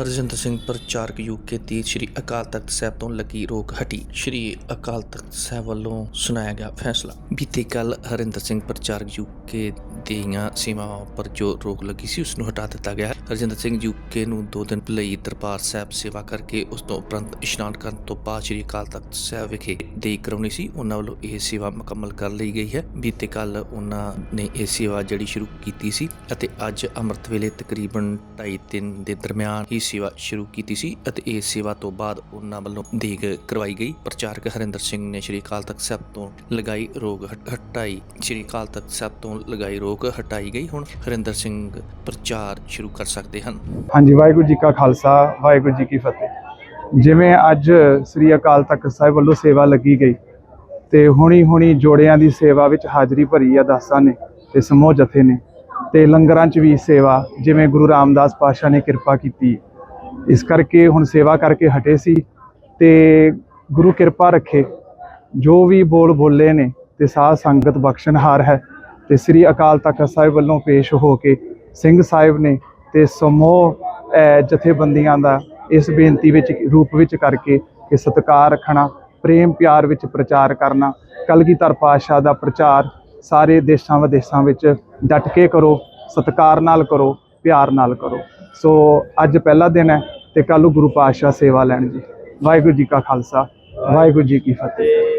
ਹਰਜਿੰਦਰ ਸਿੰਘ ਪ੍ਰਚਾਰਕ ਯੂਕੇ ਦੀ ਸ੍ਰੀ ਅਕਾਲ ਤਖਤ ਸਾਹਿਬ ਤੋਂ ਲੱਗੀ ਰੋਕ ਹਟੀ। ਸ੍ਰੀ ਅਕਾਲ ਤਖਤ ਸਾਹਿਬ ਵੱਲੋਂ ਸੁਣਾਇਆ ਗਿਆ ਫੈਸਲਾ। ਬੀਤੀ ਕੱਲ ਹਰਿੰਦਰ ਸਿੰਘ ਪ੍ਰਚਾਰਕ ਯੂਕੇ ਦੀਆਂ ਸੇਵਾਵਾਂ ਉੱਪਰ ਜੋ ਰੋਕ ਲੱਗੀ ਸੀ ਉਸ ਨੂੰ ਹਟਾ ਦਿੱਤਾ ਗਿਆ। ਹਰਜਿੰਦਰ ਸਿੰਘ ਯੂਕੇ ਨੂੰ ਦੋ ਦਿਨ ਲਈ ਦਰਬਾਰ ਸਾਹਿਬ ਸੇਵਾ ਕਰਕੇ ਉਸ ਤੋਂ ਉਪਰੰਤ ਇਸ਼ਨਾਨ ਕਰਨ ਤੋਂ ਬਾਅਦ ਸ੍ਰੀ ਅਕਾਲ ਤਖਤ ਸਾਹਿਬ ਵਿਖੇ ਦੇਈ ਕਰਾਉਣੀ ਸੀ। ਉਹਨਾਂ ਵੱਲੋਂ ਇਹ ਸੇਵਾ ਮੁਕੰਮਲ ਕਰ ਲਈ ਗਈ ਹੈ। ਬੀਤੇ ਕੱਲ ਉਹਨਾਂ ਨੇ ਇਹ ਸੇਵਾ ਜਿਹੜੀ ਸ਼ੁਰੂ ਕੀਤੀ ਸੀ ਅਤੇ ਅੱਜ ਅੰਮ੍ਰਿਤ ਵੇਲੇ ਤਕਰੀਬਨ 2.5 ਦਿਨ ਦੇ ਦਰਮਿਆਨ ਹੀ ਸੇਵਾ ਸ਼ੁਰੂ ਕੀਤੀ ਸੀ ਅਤੇ ਇਹ ਸੇਵਾ ਤੋਂ ਬਾਅਦ ਉਹਨਾਂ ਵੱਲੋਂ ਦੇਗ ਕਰਵਾਈ ਗਈ। ਪ੍ਰਚਾਰਕ ਹਰਿੰਦਰ ਸਿੰਘ ਨੇ ਸ਼੍ਰੀ ਅਕਾਲ ਤਖਤ ਸਾਹਿਬ ਤੋਂ ਲਗਾਈ ਰੋਗ ਹਟਾਈ। ਸ਼੍ਰੀ ਅਕਾਲ ਤਖਤ ਸਾਹਿਬ ਤੋਂ ਲਗਾਈ ਰੋਗ ਹਟਾਈ ਗਈ ਹੁਣ ਹਰਿੰਦਰ ਸਿੰਘ ਪ੍ਰਚਾਰ ਸ਼ੁਰੂ ਕਰ ਸਕਦੇ ਹਨ। ਹਾਂਜੀ, ਵਾਹਿਗੁਰੂ ਜੀ ਕਾ ਖਾਲਸਾ, ਵਾਹਿਗੁਰੂ ਜੀ ਕੀ ਫਤਿਹ। ਜਿਵੇਂ ਅੱਜ ਸ੍ਰੀ ਅਕਾਲ ਤਖਤ ਸਾਹਿਬ ਵੱਲੋਂ ਸੇਵਾ ਲੱਗੀ ਗਈ ਤੇ ਹੁਣੀ ਹੁਣੀ ਜੋੜਿਆਂ ਦੀ ਸੇਵਾ ਵਿੱਚ ਹਾਜ਼ਰੀ ਭਰੀ ਆ ਦਾਸਾਂ ਨੇ ਤੇ ਸਮੂਹ ਜਥੇ ਨੇ ਤੇ ਲੰਗਰਾਂ 'ਚ ਵੀ ਸੇਵਾ, ਜਿਵੇਂ ਗੁਰੂ ਰਾਮਦਾਸ ਪਾਤਸ਼ਾਹ ਨੇ ਕਿਰਪਾ ਕੀਤੀ। ਇਸ ਕਰਕੇ ਹੁਣ ਸੇਵਾ ਕਰਕੇ ਹਟੇ ਸੀ ਤੇ ਗੁਰੂ ਕਿਰਪਾ ਰੱਖੇ। ਜੋ ਵੀ ਬੋਲ ਬੋਲੇ ਨੇ ਤੇ ਸਾਧ ਸੰਗਤ ਬਖਸ਼ਣਹਾਰ ਹੈ ਤੇ ਸ੍ਰੀ ਅਕਾਲ ਤਖਤ ਸਾਹਿਬ ਵੱਲੋਂ ਪੇਸ਼ ਹੋ ਕੇ ਸਿੰਘ ਸਾਹਿਬ ਨੇ ਤੇ ਸਮੂਹ ਜਥੇਬੰਦੀਆਂ ਦਾ ਇਸ ਬੇਨਤੀ ਵਿੱਚ ਰੂਪ ਵਿੱਚ ਕਰਕੇ ਕਿ ਸਤਿਕਾਰ ਰੱਖਣਾ, ਪ੍ਰੇਮ ਪਿਆਰ ਵਿੱਚ ਪ੍ਰਚਾਰ ਕਰਨਾ, ਕਲਗੀਧਰ ਪਾਤਸ਼ਾਹ ਦਾ ਪ੍ਰਚਾਰ ਸਾਰੇ ਦੇਸ਼ਾਂ ਵਿਦੇਸ਼ਾਂ ਵਿੱਚ ਡਟ ਕੇ ਕਰੋ, ਸਤਿਕਾਰ ਨਾਲ ਕਰੋ, ਪਿਆਰ ਨਾਲ ਕਰੋ। ਸੋ ਅੱਜ ਪਹਿਲਾ ਦਿਨ ਹੈ ਤੇ ਕੱਲ੍ਹ ਨੂੰ ਗੁਰੂ ਪਾਤਸ਼ਾਹ ਸੇਵਾ ਲੈਣ ਜੀ। ਵਾਹਿਗੁਰੂ ਜੀ ਕਾ ਖਾਲਸਾ, ਵਾਹਿਗੁਰੂ ਜੀ ਕੀ ਫਤਿਹ।